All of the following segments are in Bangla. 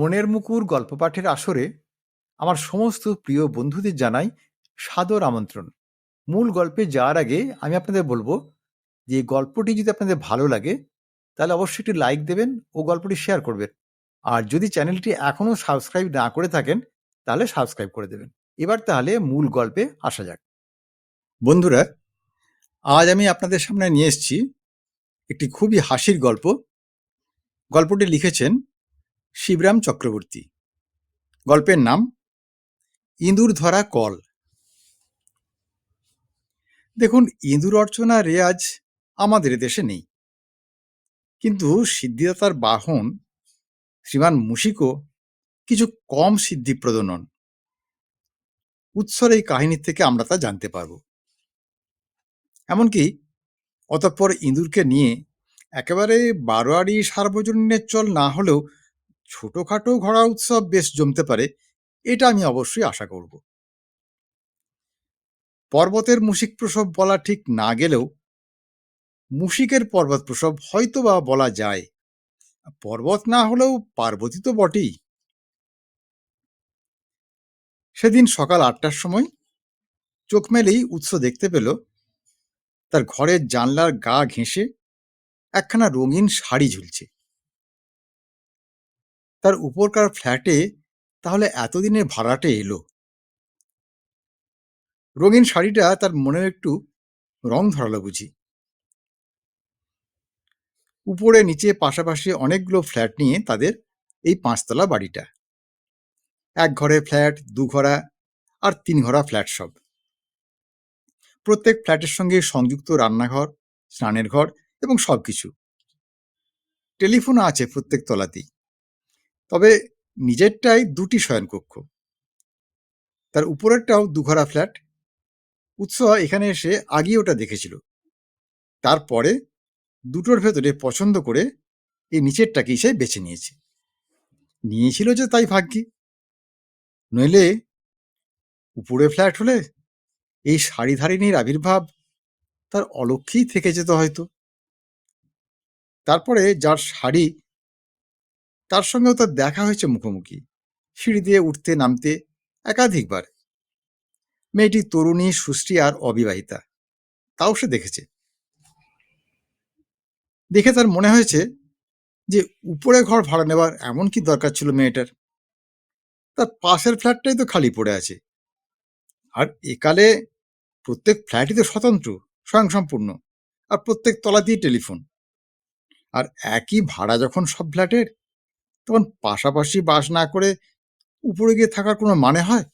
মনের মুকুর গল্প পাঠের আসরে আমার সমস্ত প্রিয় বন্ধুদের জানাই সাদর আমন্ত্রণ। মূল গল্পে যাওয়ার আগে আমি আপনাদের বলব যে গল্পটি যদি আপনাদের ভালো লাগে, তাহলে অবশ্যই একটি লাইক দেবেন ও গল্পটি শেয়ার করবেন। আর যদি চ্যানেলটি এখনও সাবস্ক্রাইব না করে থাকেন, তাহলে সাবস্ক্রাইব করে দেবেন। এবার তাহলে মূল গল্পে আসা যাক। বন্ধুরা, আজ আমি আপনাদের সামনে নিয়ে এসেছি একটি খুবই হাসির গল্প। গল্পটি লিখেছেন শিবরাম চক্রবর্তী। গল্পের নাম ইঁদুর ধরা কল। দেখুন, ইঁদুর অর্চনা রেয়াজ আমাদের দেশে নেই। কিন্তু সিদ্ধিদাতার বাহন, শ্রীমান মুশিকও কিছু কম সিদ্ধিপ্রদ নন। উৎসর এই কাহিনী থেকে আমরা তা জানতে পারব। এমনকি অতঃপর ইঁদুরকে নিয়ে একেবারে বারোয়ারি সার্বজনীনের চল না হলেও ছোটখাটো ঘোড়া উৎসব বেশ জমতে পারে, এটা আমি অবশ্যই আশা করব। পর্বতের মুশিক প্রসব বলা ঠিক না গেলেও মুশিকের পর্বত প্রসব হয়তো বা বলা যায়। পর্বত না হলেও পার্বতী তো বটেই। সেদিন সকাল আটটার সময় চোখ মেলেই উৎস দেখতে পেল, তার ঘরের জানলার গা ঘেঁষে একখানা রঙিন শাড়ি ঝুলছে। তার উপরকার ফ্ল্যাটে তাহলে এতদিনের ভাড়াটে এলো? রঙিন শাড়িটা তার মনে একটু রং ধরালো বুঝি। উপরে, নিচে, পাশাপাশি অনেকগুলো ফ্ল্যাট নিয়ে তাদের এই পাঁচতলা বাড়িটা। এক ঘরে ফ্ল্যাট, দু ঘরা আর তিন ঘরা ফ্ল্যাট সব। প্রত্যেক ফ্ল্যাটের সঙ্গে সংযুক্ত রান্নাঘর, স্নানের ঘর এবং সব কিছু টেলিফোন আছে প্রত্যেক তলাতেই। তবে নিজেরটাই দুটি শয়নকক্ষ। তার উপরেরটাও দুঘরা ফ্ল্যাট। উৎসব এখানে এসে আগেই ওটা দেখেছিল। তারপরে দুটোর ভেতরে পছন্দ করে এই নিচেরটাকেই সে বেছে নিয়েছে। নিয়েছিল যে তাই ভাগ্যি। নইলে উপরে ফ্ল্যাট হলে এই শাড়িধারিণীর আবির্ভাব তার অলক্ষেই থেকে যেত হয়তো। তারপরে যার শাড়ি তার সঙ্গেও তার দেখা হয়েছে মুখোমুখি। সিঁড়ি দিয়ে উঠতে নামতে একাধিকবার। মেয়েটি তরুণী সুষ্টি আর অবিবাহিতা। তাও সে দেখেছে। দেখে তার মনে হয়েছে যে, উপরে ঘর ভাড়া নেওয়ার এমন কি দরকার ছিল মেয়েটার? তার পাশের ফ্ল্যাটটাই তো খালি পড়ে আছে। আর একালে প্রত্যেক ফ্ল্যাটই তো স্বতন্ত্র, স্বয়ংসম্পূর্ণ। আর প্রত্যেক তলাতেই টেলিফোন। আর একই ভাড়া যখন সব ফ্ল্যাটের তখন পাশাপাশি বাস না করে উপরে গিয়ে থাকার কোনো মানে হয়?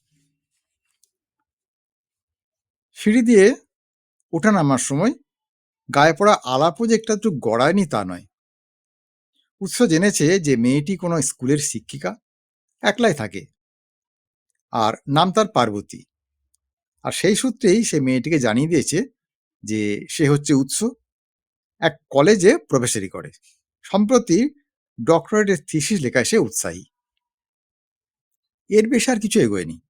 সিঁড়ি দিয়ে ওঠা নামার সময় গায়ে পড়া আলাপও যে একটা একটু গড়ায়নি তা নয়। উৎস জেনেছে যে মেয়েটি কোনো স্কুলের শিক্ষিকা, একলাই থাকে। আর নাম তার পার্বতী। আর সেই সূত্রেই সে মেয়েটিকে জানিয়ে দিয়েছে যে সে হচ্ছে উৎস। এক কলেজে প্রফেসরি করে। সম্প্রতি ডক্টরেটের থিসিস লেখায় সে উৎসাহী। এর বেশি আর কিছু এগোয়নি।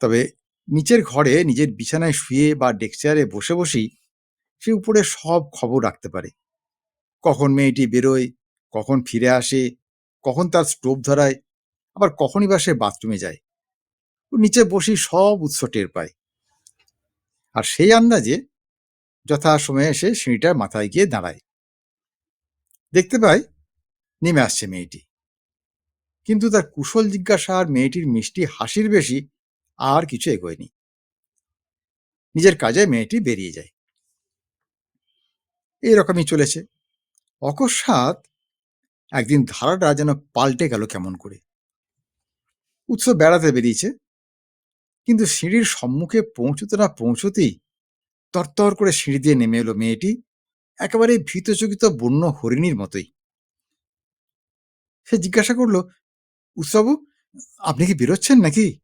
তবে নিচের ঘরে নিজের বিছানায় শুয়ে বা ডেস্কচেয়ারে বসে বসেই সে উপরে সব খবর রাখতে পারে। কখন মেয়েটি বেরোয়, কখন ফিরে আসে, কখন তার স্টোভ ধরায়, আবার কখনই বা সে বাথরুমে যায়। ও নিচে বসেই সব উৎস টের পায়। আর সেই আন্দাজে যথা সময়ে এসে সিঁড়িটার মাথায় গিয়ে দাঁড়ায়। দেখতে পায় নেমে আসছে মেয়েটি। কিন্তু তার কুশল জিজ্ঞাসা আর মেয়েটির মিষ্টি হাসির বেশি আর কিছু এগোয়নি। নিজের কাজে মেয়েটি বেরিয়ে যায়। এইরকমই চলেছে। অকস্মাৎ একদিন ধারাটা যেন পাল্টে গেল কেমন করে। উৎস বেড়াতে বেরিয়েছে, কিন্তু সিঁড়ির সম্মুখে পৌঁছতে না পৌঁছতেই তরতর করে সিঁড়ি দিয়ে নেমে এলো মেয়েটি, একেবারে ভীতচকিত বন্য হরিণীর মতোই। সে জিজ্ঞাসা করল, উৎসবু, আপনি কি বেরোচ্ছেন নাকি?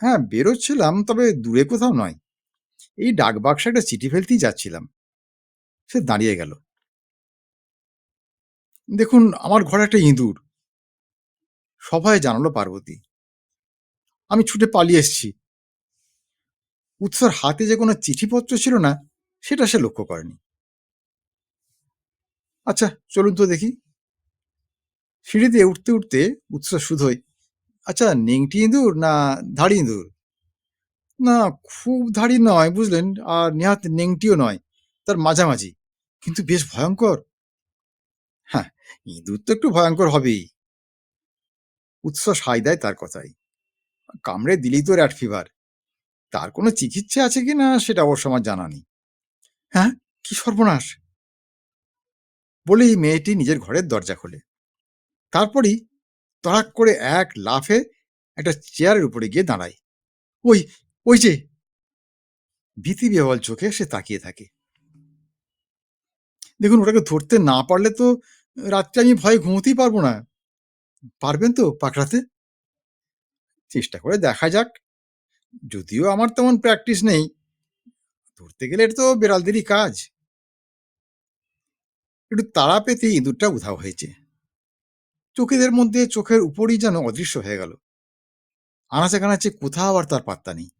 হ্যাঁ বেরোচ্ছিলাম, তবে দূরে কোথাও নয়। এই ডাক বাক্সে একটা চিঠি ফেলতেই যাচ্ছিলাম। সে দাঁড়িয়ে গেল। দেখুন, আমার ঘরে একটা ইঁদুর। সভায় জানালো পার্বতী। আমি ছুটে পালিয়ে এসছি। উৎসর হাতে যে কোনো চিঠিপত্র ছিল না, সেটা সে লক্ষ্য করেনি। আচ্ছা চলুন তো দেখি। সিঁড়িতে উঠতে উঠতে উৎস শুধোই আচ্ছা নেংটি ইঁদুর না ধাড়ি ইঁদুর? না, খুব ধাড়ি নয়, বুঝলেন, আর নেহাত নেংটিও নয়, তার মাঝামাঝি, কিন্তু বেশ ভয়ঙ্কর। হ্যাঁ ইঁদুর তো একটু ভয়ঙ্কর হবেই। উৎস সাই দেয় তার কথাই, কামড়ে দিলেই তো র্যাট ফিভার, তার কোনো চিকিৎসা আছে কি না সেটা অবশ্য আমার জানা নেই। হ্যাঁ কি সর্বনাশ? বলেই মেয়েটি নিজের ঘরের দরজা খোলে। তারপরই তড়াক করে এক লাফে একটা চেয়ারের উপরে গিয়ে দাঁড়ায়। ওই ওই যে ভীতি বিহ্বল চোখে সে তাকিয়ে থাকে। দেখুন, ওটাকে ধরতে না পারলে তো রাত্রে আমি ভয়ে ঘুমোতেই পারব না। পারবেন তো পাকড়াতে? চেষ্টা করে দেখা যাক। যদিও আমার তেমন প্র্যাকটিস নেই। ধরতে গেলে এটা তো বেড়ালদেরই কাজ। একটু তাড়া পেতে ইঁদুরটা উধাও হয়েছে। চোখেদের মধ্যে চোখের উপরই যেন অদৃশ্য হয়ে গেল। আনাচে কানাচে কোথাও আর তার পাত্তা নেই।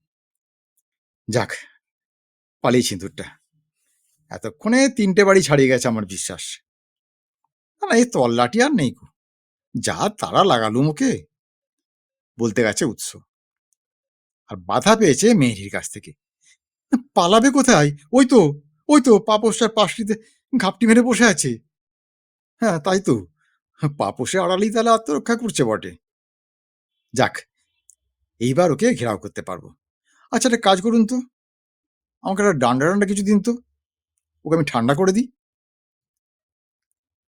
যাক পালিয়েছি ইঁদুরটা এতক্ষণে তিনটে বাড়ি ছাড়িয়ে গেছে আমার বিশ্বাস। না এই তল্লাটি আর নেই যা তারা লাগালুম ওকে, বলতে গেছে উৎস। আর বাধা পেয়েছে মেয়েটির কাছ থেকে। পালাবে কোথায়? ওই তো ওই তো পাপোশার পাশটিতে ঘাপটি মেরে বসে আছে। হ্যাঁ তাই তো। পাপোশে আড়ালেই তাহলে আত্মরক্ষা করছে বটে। যাক, এইবার ওকে ঘেরাও করতে পারব। আচ্ছা একটা কাজ করুন তো। আমাকে একটা ডান্ডা ডান্ডা কিছু দিন তো। ওকে আমি ঠান্ডা করে দিই।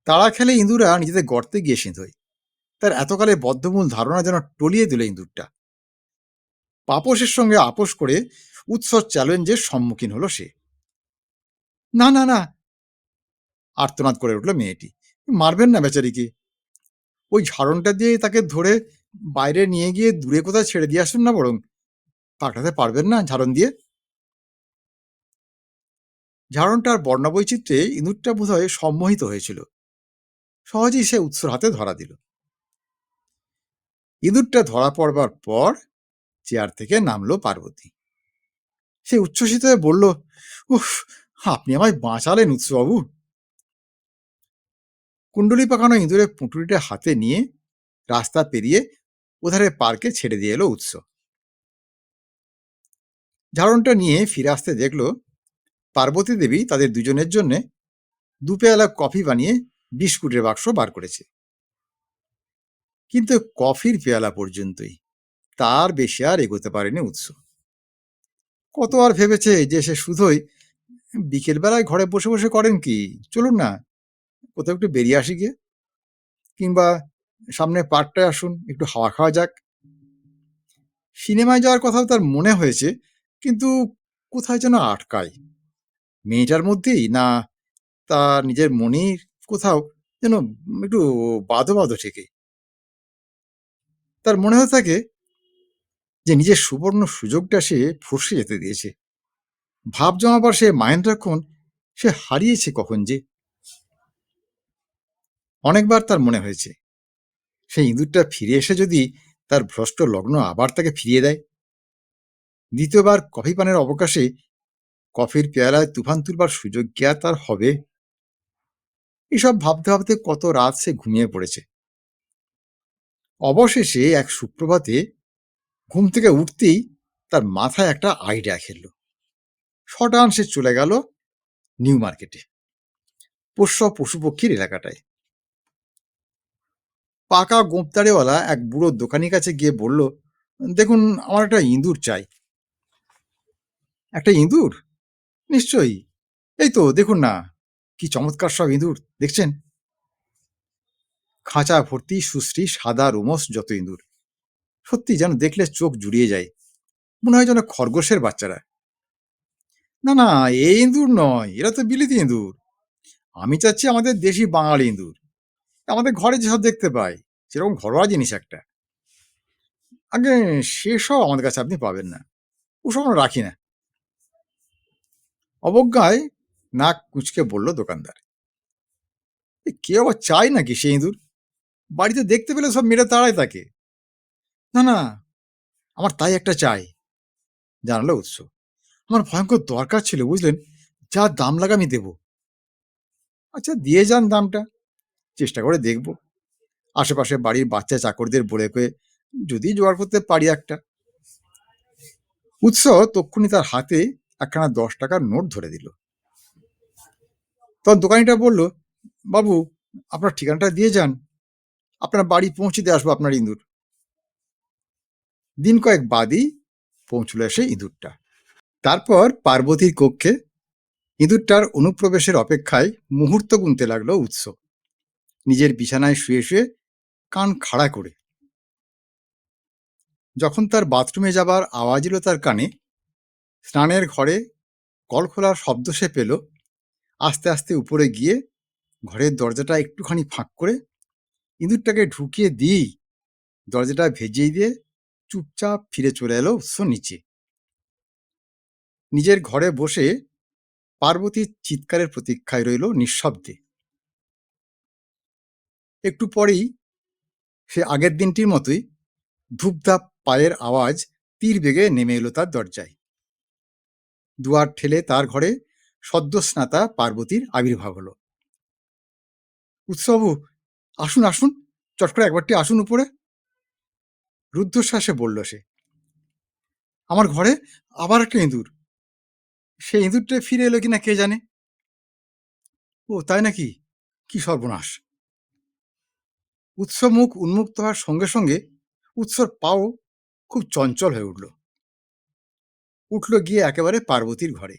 তারা খেলে ইঁদুরা নিজেদের গর্তে গিয়ে সিঁধোয় তার এতকালে বদ্ধমূল ধারণা যেন টলিয়ে দিল ইঁদুরটা। পাপোশের সঙ্গে আপোষ করে উৎসর চ্যালেঞ্জের সম্মুখীন হলো সে। না না না। আর্তনাদ করে উঠল মেয়েটি। মারবেন না বেচারিকে। ওই ঝাড়নটা দিয়ে তাকে ধরে বাইরে নিয়ে গিয়ে দূরে কোথাও ছেড়ে দিয়ে আসুন না বরং। পাঠাতে পারবেন না ঝাড়ন দিয়ে। ঝাড়নটার বর্ণবৈচিত্র্যে ইঁদুরটা বোধহয় সম্মোহিত হয়েছিল। সহজেই সে উৎসর হাতে ধরা দিল। ইঁদুরটা ধরা পড়বার পর চেয়ার থেকে নামলো পার্বতী। সে উচ্ছ্বসিত হয়ে বলল, উফ, আপনি আমায় বাঁচালেন উৎসবাবু কুণ্ডলি পাকানো ইঁদুরের পুঁটুলিটা হাতে নিয়ে রাস্তা পেরিয়ে ওধারে পার্কে ছেড়ে দিয়ে এলো উৎস। ঝাড়নটা নিয়ে ফিরে আসতে দেখল পার্বতী দেবী তাদের দুজনের জন্য দু পেয়ালা কফি বানিয়ে বিস্কুটের বাক্স বার করেছে। কিন্তু কফির পেয়ালা পর্যন্তই, তার বেশি আর এগোতে পারেনি উৎস। কত আর ভেবেছে যে সে শুধুই বিকেলবেলায় ঘরে বসে বসে করেন কি? চলুন না কোথাও একটু বেরিয়ে আসি গিয়ে কিংবা সামনে পার্কটায় আসুন, একটু হাওয়া খাওয়া যাক। সিনেমায় যাওয়ার কথাও তার মনে হয়েছে, কিন্তু কোথায় যেন আটকায়। মেয়েটার মধ্যেই না তার নিজের মনির কোথাও যেন একটু বাদো বাদো থেকে তার মনে হয়ে থাকে যে নিজের সুবর্ণ সুযোগটা সে ফসে যেতে দিয়েছে। ভাব জমাবার সে মাহেন্দ্রাক্ষণ সে হারিয়েছে কখন যে। অনেকবার তার মনে হয়েছে। সেই ইঁদুরটা ফিরে এসে যদি তার ভ্রষ্ট লগ্ন আবার তাকে ফিরিয়ে দেয়? দ্বিতীয়বার কফি পানের অবকাশে কফির পেয়ালায় তুফান তুলবার সুযোগ আর তার হবে? এসব ভাবতে ভাবতে কত রাত সে ঘুমিয়ে পড়েছে। অবশেষে এক সুপ্রভাতে ঘুম থেকে উঠতেই তার মাথায় একটা আইডিয়া খেলল। শটান সে চলে গেল নিউ মার্কেটে। পোষ্য পশুপক্ষীর এলাকাটায়। পাকা গোঁপতাড়েওয়ালা এক বুড়ো দোকানির কাছে গিয়ে বলল, দেখুন, আমার একটা ইঁদুর চাই। একটা ইঁদুর? নিশ্চয়ই। এই তো, দেখুন না, কি চমৎকার সব ইঁদুর, দেখছেন? খাঁচা ভর্তি, সুশ্রী, সাদা রোমস যত ইঁদুর। সত্যি যেন দেখলে চোখ জুড়িয়ে যায়, মনে হয় যেন খরগোশের বাচ্চারা। না না এই ইঁদুর নয়, এরা তো বিলিতি ইঁদুর। আমি চাচ্ছি আমাদের দেশি বাঙালি ইঁদুর। আমাদের ঘরে যেসব দেখতে পাই, সেরকম ঘরোয়া জিনিস একটা। আগে সেসব আমাদের কাছে আপনি পাবেন না। ওসব আমরা রাখি না। অবজ্ঞায় নাক কুচকে বলল দোকানদার কেউ আবার চায় নাকি সেই ইঁদুর? বাড়িতে দেখতে পেলে সব মেরে তাড়ায় তাকে। না না, আমার তাই একটা চাই। জানালো উৎস। আমার ভয়ঙ্কর দরকার ছিল, বুঝলেন? যা দাম লাগা আমি দেব। আচ্ছা দিয়ে যান দামটা। চেষ্টা করে দেখব। আশেপাশে বাড়ির বাচ্চা চাকরদের বলে কয়ে যদি জোগাড় করতে পারি একটা। উৎস তক্ষুনি তার হাতে একখানা দশ টাকার নোট ধরে দিল। তখন দোকানিটা বলল, বাবু, আপনার ঠিকানাটা দিয়ে যান। আপনার বাড়ি পৌঁছে দিয়ে আসব আপনার ইঁদুর। দিন কয়েক বাদই পৌঁছলো এসে ইঁদুরটা। তারপর পার্বতীর কক্ষে ইঁদুরটার অনুপ্রবেশের অপেক্ষায় মুহূর্ত গুনতে লাগল উৎস। নিজের বিছানায় শুয়ে শুয়ে কান খাড়া করে। যখন তার বাথরুমে যাবার আওয়াজ এলো তার কানে, স্নানের ঘরে কল খোলার শব্দ সে পেল। আস্তে আস্তে উপরে গিয়ে ঘরের দরজাটা একটুখানি ফাঁক করে ইঁদুরটাকে ঢুকিয়ে দিয়েই দরজাটা ভেজিয়ে দিয়ে চুপচাপ ফিরে চলে এলো উৎস নিচে। নিজের ঘরে বসে পার্বতীর চিৎকারের প্রতীক্ষায় রইল নিঃশব্দে। একটু পরেই সে আগের দিনটির মতোই ধূপধাপ পায়ের আওয়াজ তীর বেগে নেমে এলো তার দরজায়। দুয়ার ঠেলে তার ঘরে সদ্য স্নাতা পার্বতীর আবির্ভাব হলো। উৎসবু আসুন আসুন, চট করে একবারটি আসুন উপরে। রুদ্ধশ্বাসে বলল সে, আমার ঘরে আবার একটা ইঁদুর। সেই ইঁদুরটা ফিরে এলো কিনা কে জানে? ও, তাই নাকি? কি সর্বনাশ! উৎস মুখ উন্মুক্ত হওয়ার সঙ্গে সঙ্গে উৎসর পাও খুব চঞ্চল হয়ে উঠল। উঠল গিয়ে একেবারে পার্বতীর ঘরে।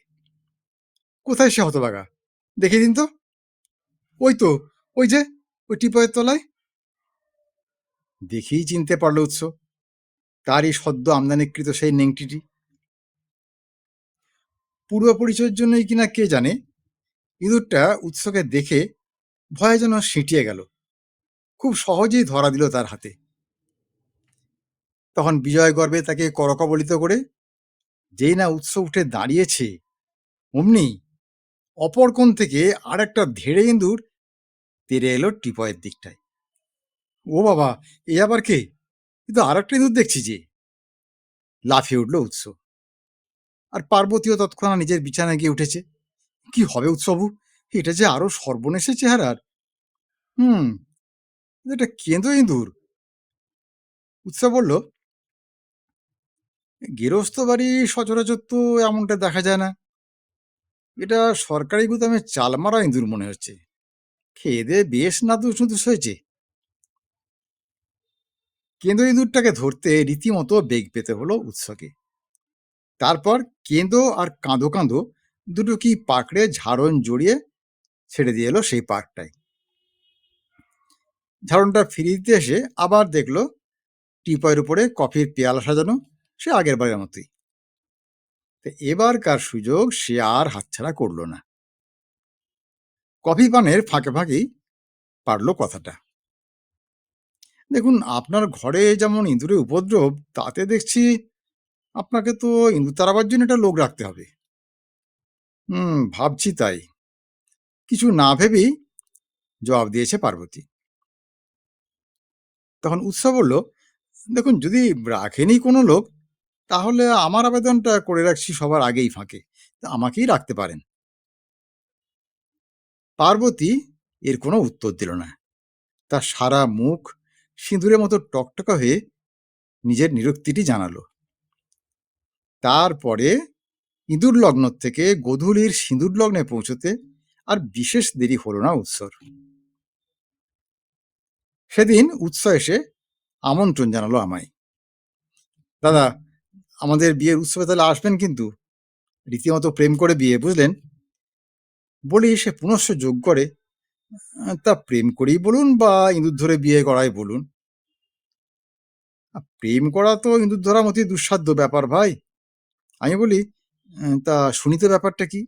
কোথায় সে হতবাগা দেখে দিন তো। ওই তো, ওই যে, ওই টিপয়ের তলায়। দেখেই চিনতে পারল উৎস। তারই সদ্য আমদানিকৃত সেই নেংটিটি। পূর্ব পরিচয়ের জন্যই কিনা কে জানে? ইঁদুরটা উৎসকে দেখে ভয়ে যেন সিঁটিয়ে গেল। খুব সহজেই ধরা দিল তার হাতে। তখন বিজয় গর্বে তাকে করকবলিত করে, যেই না উৎস উঠে দাঁড়িয়েছে, অমনি অপর কোণ থেকে আর একটা ধেড়ে ইঁদুর তেরে এলো টিপয়ের দিকটায়। ও বাবা, এ আবার কে? কিন্তু আর একটা ইঁদুর দেখছি যে। লাফিয়ে উঠল উৎস আর পার্বতীও তৎক্ষণাৎ নিজের বিছানায় গিয়ে উঠেছে। কি হবে উৎসবু? এটা যে আরও সর্বনেশে চেহারার? হুম এটা কেন্দ্র ইঁদুর উৎসব বলল, গেরস্ত বাড়ি সচরাচর তো এমনটা দেখা যায় না। এটা সরকারি গুদামে চাল মারা ইঁদুর মনে হচ্ছে। খেয়ে বেশ নাদুস নুদুস হয়েছে কেন্দ্র ইঁদুরটাকে ধরতে রীতিমতো বেগ পেতে হলো উৎসকে। তারপর কেঁদো আর কাঁদো কাঁদো দুটো কি পাকড়ে ঝাড়ন জড়িয়ে ছেড়ে দিয়ে এলো সেই পার্কটায়। ঝাড়নটা ফিরিয়ে দিতে এসে আবার দেখল টিপয়ের উপরে কফির পেয়ালা সাজানো, সে আগের বারের মতোই। তো এবারকার সুযোগ সে আর হাতছাড়া করল না। কফি পানের ফাঁকে ফাঁকেই পারল কথাটা। দেখুন, আপনার ঘরে যেমন ইঁদুরের উপদ্রব, তাতে দেখছি আপনাকে তো ইঁদুর তাড়াবার জন্য একটা লোক রাখতে হবে। হুম, ভাবছি তাই। কিছু না ভেবেই জবাব দিয়েছে পার্বতী। তখন উৎসব বলল দেখুন, যদি রাখেনি কোনো লোক, তাহলে আমার আবেদনটা করে রাখছি সবার আগেই ফাঁকে। আমাকেই রাখতে পারেন। পার্বতী এর কোনো উত্তর দিল না। তার সারা মুখ সিঁদুরের মতো টকটকা হয়ে নিজের নিরক্তিটি জানালো। তারপরে ইঁদুর লগ্ন থেকে গোধূলির সিঁদুর লগ্নে পৌঁছতে আর বিশেষ দেরি হলো না উৎসর। সেদিন উৎস এসে আমন্ত্রণ জানালো আমায়। দাদা, আমাদের বিয়ের উৎসবে তাহলে আসবেন কিন্তু। রীতিমতো প্রেম করে বিয়ে, বুঝলেন? বলি সে পুনশ্চ যোগ করে, তা প্রেম করেই বলুন বা ইঁদুর ধরে বিয়ে করাই বলুন। প্রেম করা তো ইঁদুর ধরা মতোই দুঃসাধ্য ব্যাপার ভাই। আমি বলি তা শুনি তো ব্যাপারটা কি?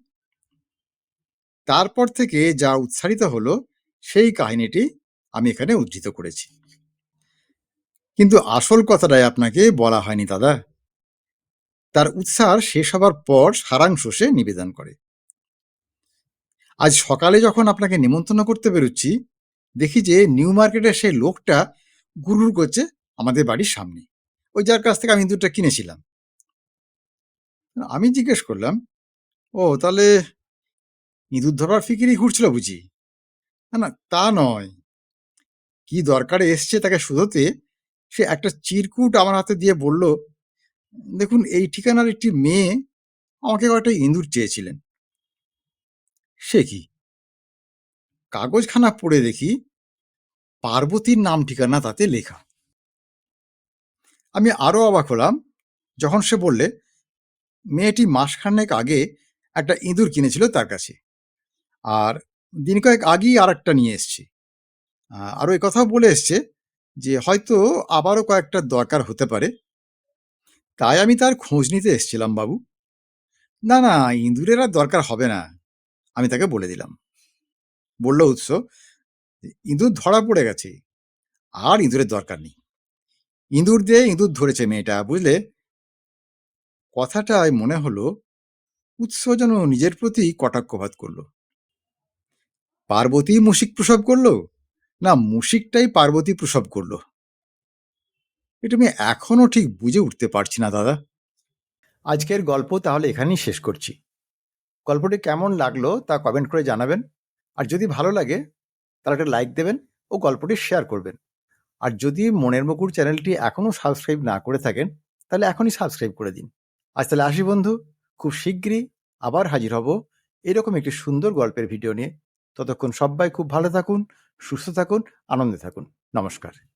তারপর থেকে যা উৎসারিত হলো সেই কাহিনীটি আমি এখানে উদ্ধৃত করেছি। কিন্তু আসল কথাটাই আপনাকে বলা হয়নি, দাদা। তার উৎসার শেষ হবার পর সারাংশ সে নিবেদন করে। আজ সকালে যখন আপনাকে নিমন্ত্রণ করতে বেরোচ্ছি, দেখি যে নিউ মার্কেটের সেই লোকটা গুরুর করছে আমাদের বাড়ির সামনে। ওই যার কাছ থেকে আমি ইঁদুরটা কিনেছিলাম। আমি জিজ্ঞেস করলাম, ও, তাহলে ইঁদুর ধরবার ফিকিরই ঘুরছিল বুঝি? না না, তা নয়। কি দরকারে এসছে তাকে শুধোতে, সে একটা চিরকুট আমার হাতে দিয়ে বলল, দেখুন, এই ঠিকানার একটি মেয়ে আমাকে কয়েকটা ইঁদুর চেয়েছিলেন। সে কি? কাগজখানা পড়ে দেখি পার্বতীর নাম ঠিকানা তাতে লেখা। আমি আরও অবাক হলাম যখন সে বললে, মেয়েটি মাসখানেক আগে একটা ইঁদুর কিনেছিল তার কাছে, আর দিন কয়েক আগেই আর একটা নিয়ে এসছে। আহ, আরও এ কথাও বলে এসছে যে হয়তো আবারও কয়েকটা দরকার হতে পারে। তাই আমি তার খোঁজ নিতে এসেছিলাম বাবু। না না ইঁদুরের আর দরকার হবে না। আমি তাকে বলে দিলাম। বলল উৎস ইঁদুর ধরা পড়ে গেছে আর ইঁদুরের দরকার নেই। ইঁদুর দিয়ে ইঁদুর ধরেছে মেয়েটা বুঝলে? কথাটায় মনে হলো উৎস যেন নিজের প্রতি কটাক্ষপাত করল। পার্বতী মুশিক প্রসব করল? না, মুশিকটাই পার্বতী প্রসব করল। এটা আমি এখনও ঠিক বুঝে উঠতে পারছি না, দাদা। আজকের গল্প তাহলে এখানেই শেষ করছি। গল্পটি কেমন লাগল তা কমেন্ট করে জানাবেন। আর যদি ভালো লাগে, তাহলে একটা লাইক দেবেন ও গল্পটি শেয়ার করবেন। আর যদি মনের মুকুর চ্যানেলটি এখনও সাবস্ক্রাইব না করে থাকেন, তাহলে এখনই সাবস্ক্রাইব করে দিন। আজ তাহলে আসি বন্ধু, খুব শীঘ্রই আবার হাজির হব এরকম একটি সুন্দর গল্পের ভিডিও নিয়ে। ততক্ষণ সবাই খুব ভালো থাকুন সুস্থ থাকুন আনন্দে থাকুন। নমস্কার।